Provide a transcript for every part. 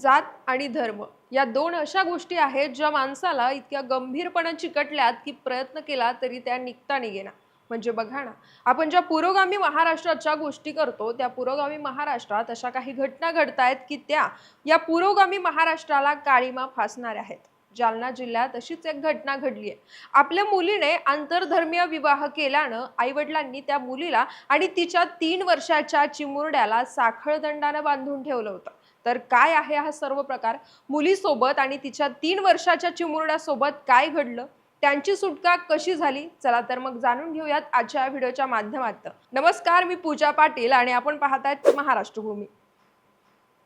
जात आणि धर्म या दोन अशा गोष्टी आहेत ज्या माणसाला इतक्या गंभीरपणे चिकटल्यात की प्रयत्न केला तरी त्या निघता निघेना म्हणजे बघा ना आपण ज्या पुरोगामी महाराष्ट्राच्या गोष्टी करतो त्या पुरोगामी महाराष्ट्रात अशा काही घटना घडतायत की त्या या पुरोगामी महाराष्ट्राला काळीमा फासणाऱ्या आहेत. जालना जिल्ह्यात अशीच एक घटना घडली आहे. आपल्या मुलीने आंतरधर्मीय विवाह केल्यानं आईवडिलांनी त्या मुलीला आणि तिच्या तीन वर्षाच्या चिमुरड्याला साखळदंडानं बांधून ठेवलं होतं. तर काय आहे हा सर्व प्रकार? मुलीसोबत आणि तिच्या तीन वर्षाच्या चिमुरड्यासोबत काय घडलं? त्यांची सुटका कशी झाली? चला तर मग जाणून घेऊयात आजच्या व्हिडिओच्या माध्यमात. नमस्कार मी पूजा पाटील आणि आपण पाहतायत महाराष्ट्रभूमी.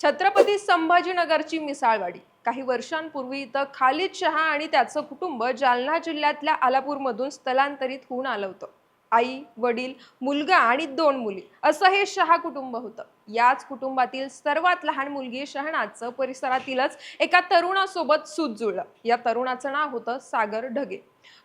छत्रपती संभाजीनगरची मिसाळवाडी. काही वर्षांपूर्वी इथं खालिद शहा आणि त्याचं कुटुंब जालना जिल्ह्यातल्या आलापूरमधून स्थलांतरित होऊन आलं होतं. आई वडील मुलगा आणि दोन मुली. असं हे शहा कुटुंब होतं. याच कुटुंबातील सर्वात लहान मुलगी शहनाचं परिसरातीलच एका तरुणासोबत सूत जुळलं. या तरुणाचं नाव होतं सागर ढगे.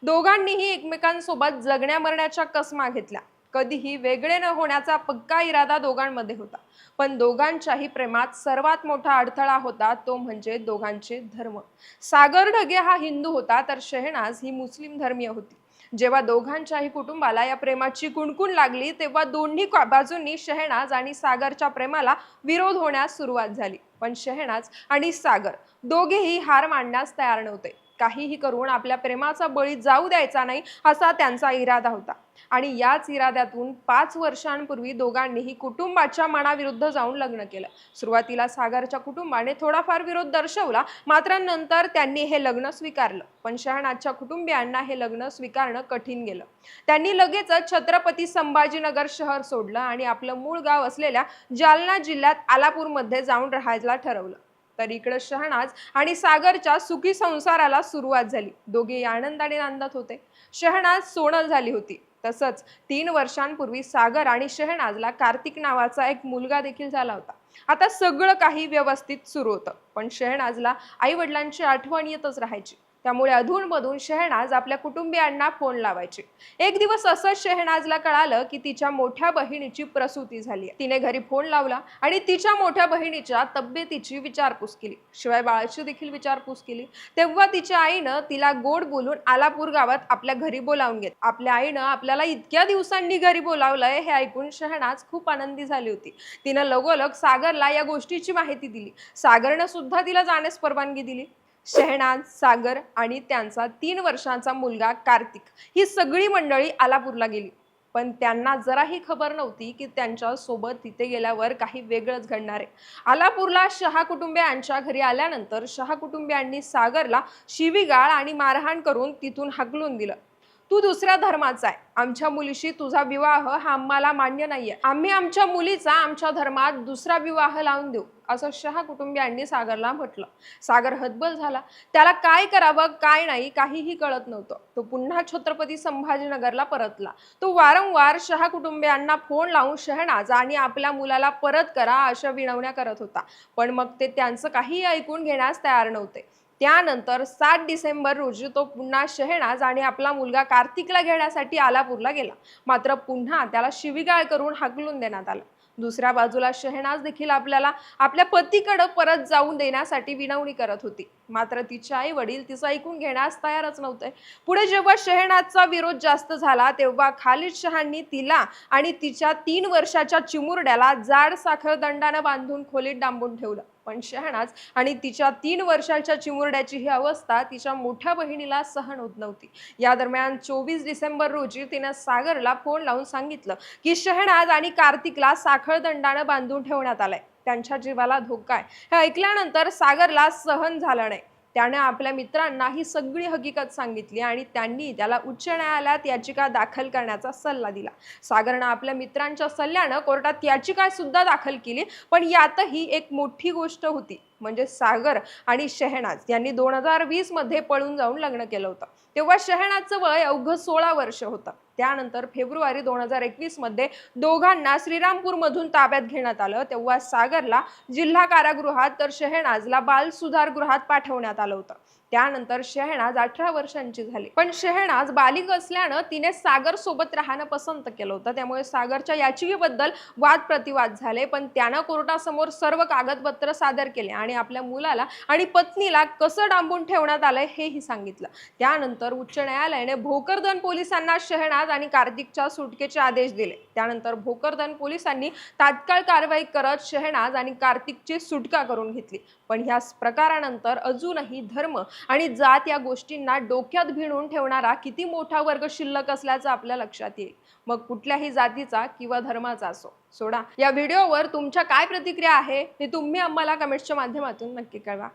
दोघांनीही एकमेकांसोबत जगण्या मरण्याच्या कसमा घेतल्या. कधीही वेगळे न होण्याचा पक्का इरादा दोघांमध्ये होता. पण दोघांच्याही प्रेमात सर्वात मोठा अडथळा होता तो म्हणजे दोघांचे धर्म. सागर ढगे हा हिंदू होता तर शहनाज ही मुस्लिम धर्मीय होती. जेव्हा दोघांच्याही कुटुंबाला या प्रेमाची कुणकुण लागली तेव्हा दोन्ही बाजूंनी शहनाज आणि सागरच्या प्रेमाला विरोध होण्यास सुरुवात झाली. पण शहनाज आणि सागर दोघेही हार मांडण्यास तयार नव्हते. काहीही करून आपल्या प्रेमाचा बळी जाऊ द्यायचा नाही असा त्यांचा इरादा होता. आणि याच इराद्यातून पाच वर्षांपूर्वी दोघांनीही कुटुंबाच्या मनाविरुद्ध जाऊन लग्न केलं. सुरुवातीला सागरच्या कुटुंबाने थोडाफार विरोध दर्शवला मात्र नंतर त्यांनी हे लग्न स्वीकारलं. पण शहनाजच्या कुटुंबियांना हे लग्न स्वीकारणं कठीण गेलं. त्यांनी लगेचच छत्रपती संभाजीनगर शहर सोडलं आणि आपलं मूळ गाव असलेल्या जालना जिल्ह्यात आलापूरमध्ये जाऊन राहायला ठरवलं. तर इकडं शहनाज आणि सागरच्या सुखी संसाराला सुरुवात झाली. दोघे आनंदाने नांदत होते. शहनाज सोनल झाली होती. तसंच तीन वर्षांपूर्वी सागर आणि शहनाजला कार्तिक नावाचा एक मुलगा देखील झाला होता. आता सगळं काही व्यवस्थित सुरू होतं. पण शहनाजला आई वडिलांची आठवण येतच राहायची. त्यामुळे अधूनमधून शहनाज आपल्या कुटुंबियांना फोन लावायची. एक दिवस असंच शहनाजला कळालं की तिच्या मोठ्या बहिणीची प्रसूती झाली तिने घरी फोन लावला आणि तिच्या मोठ्या बहिणीच्या तब्येतीची विचारपूस केली. शिवाय बाळाची देखील विचारपूस केली. तेव्हा तिच्या आईनं तिला गोड बोलून आलापूर गावात आपल्या घरी बोलावून घेत आपल्या आईनं आपल्याला इतक्या दिवसांनी घरी बोलावलंय हे ऐकून शहनाज खूप आनंदी झाली होती. तिनं लगोलग सागरला या गोष्टीची माहिती दिली. सागरनं सुद्धा तिला जाण्यास परवानगी दिली. शहनाज सागर आणि त्यांचा तीन वर्षांचा मुलगा कार्तिक ही सगळी मंडळी आलापूरला गेली. पण त्यांना जराही खबर नव्हती की त्यांच्यासोबत तिथे गेल्यावर काही वेगळंच घडणार आहे. आलापूरला शहा कुटुंबियांच्या घरी आल्यानंतर शहा कुटुंबियांनी सागरला शिवीगाळ आणि मारहाण करून तिथून हकलून दिलं. तू दुसऱ्या धर्माचा आहे. आमच्या मुलीशी तुझा विवाह हा आम्हाला मान्य नाहीये. आम्ही आमच्या मुलीचा आमच्या धर्मात दुसरा विवाह लावून देऊ असं शहा कुटुंबियांनी सागरला म्हटलं. सागर हतबल झाला. त्याला काय करावं काय नाही काहीही कळत नव्हतं. तो पुन्हा छत्रपती संभाजीनगरला परतला. तो वारंवार शहा कुटुंबियांना फोन लावून शहनाज आणि आपल्या मुलाला परत करा अशा विनवण्या करत होता. पण मग ते त्यांचं काहीही ऐकून घेण्यास तयार नव्हते. त्यानंतर सात डिसेंबर रोजी तो पुन्हा शहनाज आणि आपला मुलगा कार्तिकला घेण्यासाठी आलापूरला गेला. मात्र पुन्हा त्याला शिवीगाळ करून हाकलून देण्यात आला. दुसऱ्या बाजूला शहनाज देखील आपल्याला आपल्या पतीकडे परत जाऊन देण्यासाठी विनवणी करत होती. मात्र तिचे आई वडील तिचं ऐकून घेण्यास तयारच नव्हते. पुढे जेव्हा शहनाजचा विरोध जास्त झाला तेव्हा खालिद शहांनी तिला आणि तिच्या तीन वर्षाच्या चिमुरड्याला जाड साखर दंडानं बांधून खोलीत डांबून ठेवलं. पण शहनाज आणि तिच्या तीन वर्षाच्या चिमुरड्याची ही अवस्था तिच्या मोठ्या बहिणीला सहन होत नव्हती. या दरम्यान चोवीस डिसेंबर रोजी तिनं सागरला फोन लावून सांगितलं की शहनाज आणि कार्तिकला साखळदंडानं बांधून ठेवण्यात आलंय. त्यांच्या जीवाला धोका आहे. हे ऐकल्यानंतर सागरला सहन झालं नाही. त्याने आपल्या मित्रांना ही सगळी हकीकत सांगितली आणि त्यांनी त्याला उच्च न्यायालयात याचिका दाखल करण्याचा सल्ला दिला. सागरनं आपल्या मित्रांच्या सल्ल्यानं कोर्टात याचिका सुद्धा दाखल केली पण यातही एक मोठी गोष्ट होती. म्हणजे सागर आणि शहनाज यांनी दोन हजार वीसमध्ये पळून जाऊन लग्न केलं होतं. तेव्हा शहनाजचं वय अवघं सोळा वर्ष होतं. त्यानंतर फेब्रुवारी दोन हजार एकवीसमध्ये दोघांना श्रीरामपूरमधून ताब्यात घेण्यात आलं. तेव्हा सागरला जिल्हा कारागृहात तर शहनाजला बाल सुधारगृहात पाठवण्यात आलं होतं. त्यानंतर शहनाज अठरा वर्षांची झाली. पण शहनाज बालिक असल्यानं तिने सागर सोबत राहणं पसंत केलं होतं. त्यामुळे सागरच्या याचिकेबद्दल वाद प्रतिवाद झाले. पण त्यानं कोर्टासमोर सर्व कागदपत्र सादर केले आणि आपल्या मुलाला आणि पत्नीला कसं डांबून ठेवण्यात आलंय हेही सांगितलं. त्यानंतर उच्च न्यायालयाने भोकरदन पोलिसांना शहनाज आणि कार्तिकच्या सुटकेचे आदेश दिले. त्यानंतर भोकरदन पोलिसांनी तात्काळ कारवाई करत शहनाज आणि कार्तिकची सुटका करून घेतली. पण ह्या प्रकारानंतर अजूनही धर्म आणि जात या गोष्टींना डोक्यात भिणून ठेवणारा किती मोठा वर्ग शिल्लक असल्याचं आपल्या लक्षात येईल. मग कुठल्याही जातीचा किंवा धर्माचा असो. सोडा. या व्हिडिओवर तुमच्या काय प्रतिक्रिया आहे हे तुम्ही आम्हाला कमेंट्सच्या माध्यमातून नक्की कळवा.